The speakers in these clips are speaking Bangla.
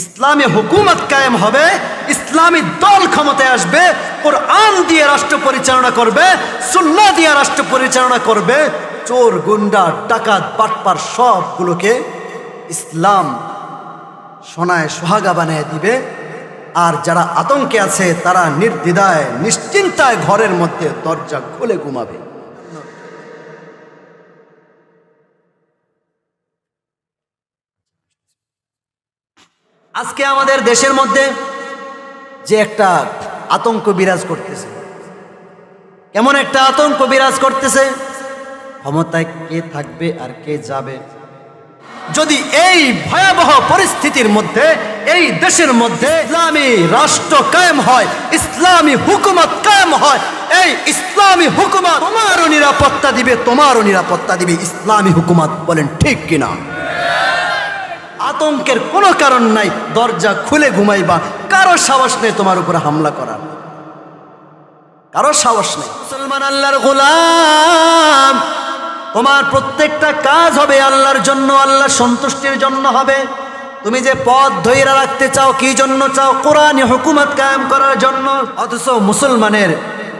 ইসলামী হুকুমত কায়েম হবে, ইসলামী দল ক্ষমতায় আসবে, কোরআন দিয়ে রাষ্ট্র পরিচালনা করবে সুন্না দিয়ে রাষ্ট্র পরিচালনা করবে, চোর, গুন্ডা, ডাকাত পাটপার সবগুলোকে ইসলাম সোনায় সোহাগা বানিয়ে দিবে। আর যারা আতঙ্কে আছে, তারা নির্দ্বিধায়, নিশ্চিন্তায় ঘরের মধ্যে দরজা খুলে ঘুমাবে। আজকে আমাদের দেশের মধ্যে যে একটা আতঙ্ক বিরাজ করতেছে। কেমন একটা আতঙ্ক বিরাজ করতেছে? ক্ষমতায় কে থাকবে আর কে যাবে? যদি এই ভয়াবহ পরিস্থিতির মধ্যে, এই দেশের মধ্যে ইসলামী রাষ্ট্র কায়েম হয়, ইসলামী হুকুমত কায়েম হয়, এই ইসলামী হুকুমত তোমারও নিরাপত্তা দিবে, তোমারও নিরাপত্তা দিবে, ইসলামী হুকুমত বলেন ঠিক কিনা? আতঙ্কের কোনো কারণ নাই, দরজা খুলে ঘুমাইবা। কারও সাহস নেই তোমার উপরে হামলা করার। কারও সাহস নেই। মুসলমান আল্লাহর গোলাম। তোমার প্রত্যেকটা কাজ হবে আল্লাহর জন্য আল্লাহ সন্তুষ্টির জন্য হবে। তুমি যে পথ ধৈরা রাখতে চাও, কি জন্য চাও? কোরআন হুকুমত কায়েম করার জন্য। অথচ মুসলমানের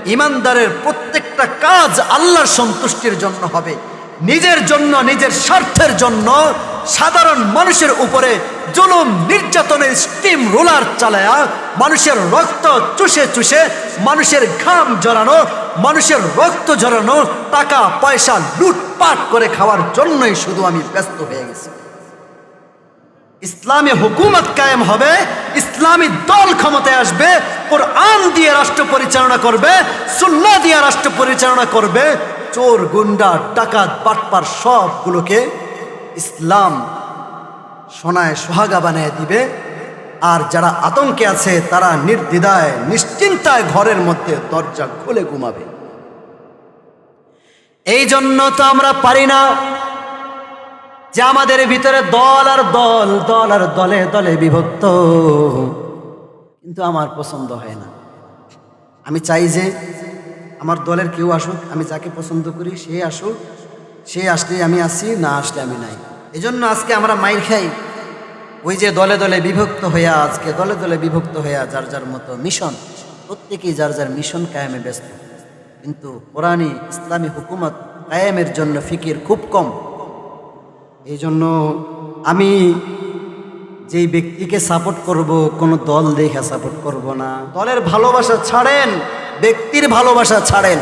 ইমানদারের প্রত্যেকটা কাজ আল্লাহর সন্তুষ্টির জন্য হবে। নিজের জন্য, নিজের স্বার্থের জন্য সাধারণ মানুষের উপরে জুলুম নির্যাতনের স্টিম রোলার চালায়া মানুষের রক্ত চুষে চুষে, মানুষের ঘাম জড়ানো, মানুষের রক্ত জড়ানো, টাকা, পয়সা, লুটপাট করে খাওয়ার জন্যই শুধু আমি ব্যস্ত হয়ে গেছি। ইসলামী হুকুমত কায়েম হবে, ইসলামী দল ক্ষমতায় আসবে, কোরআন দিয়ে রাষ্ট্র পরিচালনা করবে সুন্না দিয়ে রাষ্ট্র পরিচালনা করবে, চোর, গুন্ডা, ডাকাত, বাটপার সবগুলোকে ইসলাম সোনায় সোহাগা বানিয়ে দিবে। আর যারা আতঙ্কে আছে, তারা নির্দ্বিধায়, নিশ্চিন্তায় ঘরের মধ্যে দরজা খুলে ঘুমাবে। এই জন্য তো আমরা পারি না যে আমাদের ভিতরে দল আর দল দল আর দলে দলে বিভক্ত। কিন্তু আমার পছন্দ হয় না। আমি চাই যে আমার দলের কেউ আসুক, আমি যাকে পছন্দ করি সে আসুক, সে আসলে আমি আসি না আসলে আমি নাই। এজন্য আজকে আমরা মাইর খাই। ওই যে দলে দলে বিভক্ত হইয়া আজকে, দলে দলে বিভক্ত হইয়া যার যার মতো মিশন, প্রত্যেকেই যার যার মিশন কায়েমে ব্যস্ত। কিন্তু কোরআনী ইসলামী হুকুমত কায়েমের জন্য ফিকির খুব কম। এই জন্য আমি যেই ব্যক্তিকে সাপোর্ট করব, কোনো দল দেখে সাপোর্ট করব না। দলের ভালোবাসা ছাড়েন, ব্যক্তির ভালোবাসা ছাড়েন।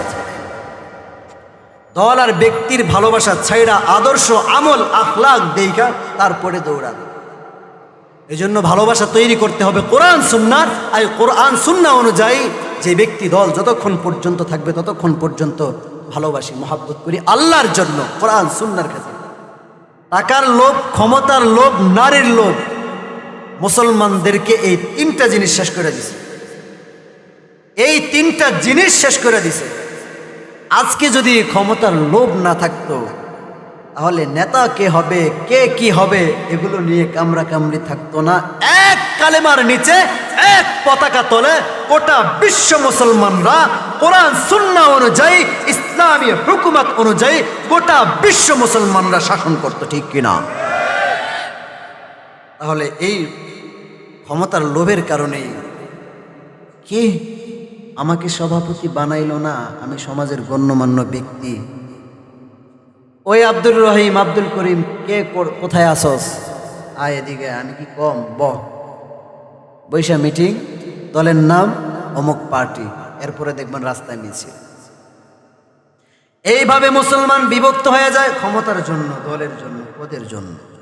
দল আর ব্যক্তির ভালোবাসা ছাইড়া আদর্শ, আমল আখলাক দেখা তারপরে দৌড়ান। এই জন্য ভালোবাসা তৈরি করতে হবে কোরআন সুন্নার আর কোরআন, সুন্না অনুযায়ী যে ব্যক্তি দল যতক্ষণ পর্যন্ত থাকবে ততক্ষণ পর্যন্ত ভালোবাসি, মহাব্বত করি আল্লাহর জন্য, কোরআন, সুন্নার কাছে। টাকার লোভ, ক্ষমতার লোভ, নারীর লোভ, মুসলমানদেরকে এই তিনটা জিনিস শেষ করে দিছে। এই তিনটা জিনিস শেষ করে দিছে। আজকে যদি ক্ষমতার লোভ না থাকতো, তাহলে নেতা কে হবে, কে কি হবে, এগুলো নিয়ে কামরা কামড়ি থাকতো না। এক কালেমার নিচে, এক পতাকা তোলে গোটা বিশ্ব মুসলমানরা কোরআন, সুন্না অনুযায়ী, ইসলামী হুকুমত অনুযায়ী গোটা বিশ্ব মুসলমানরা শাসন করত, ঠিক কিনা তাহলে এই ক্ষমতার লোভের কারণে কি আমাকে সভাপতি বানাইল না, আমি সমাজের গণ্যমান্য ব্যক্তি। ওই আব্দুর রহিম, আব্দুল করিম, কে কোথায় আসস? আয় এদিকে, আমি কি কম? ব। বৈশা মিটিং, দলের নাম অমুক পার্টি, এরপরে দেখবেন রাস্তায় মিছিল। এইভাবে মুসলমান বিভক্ত হয়ে যায় ক্ষমতার জন্য, দলের জন্য পদের জন্য।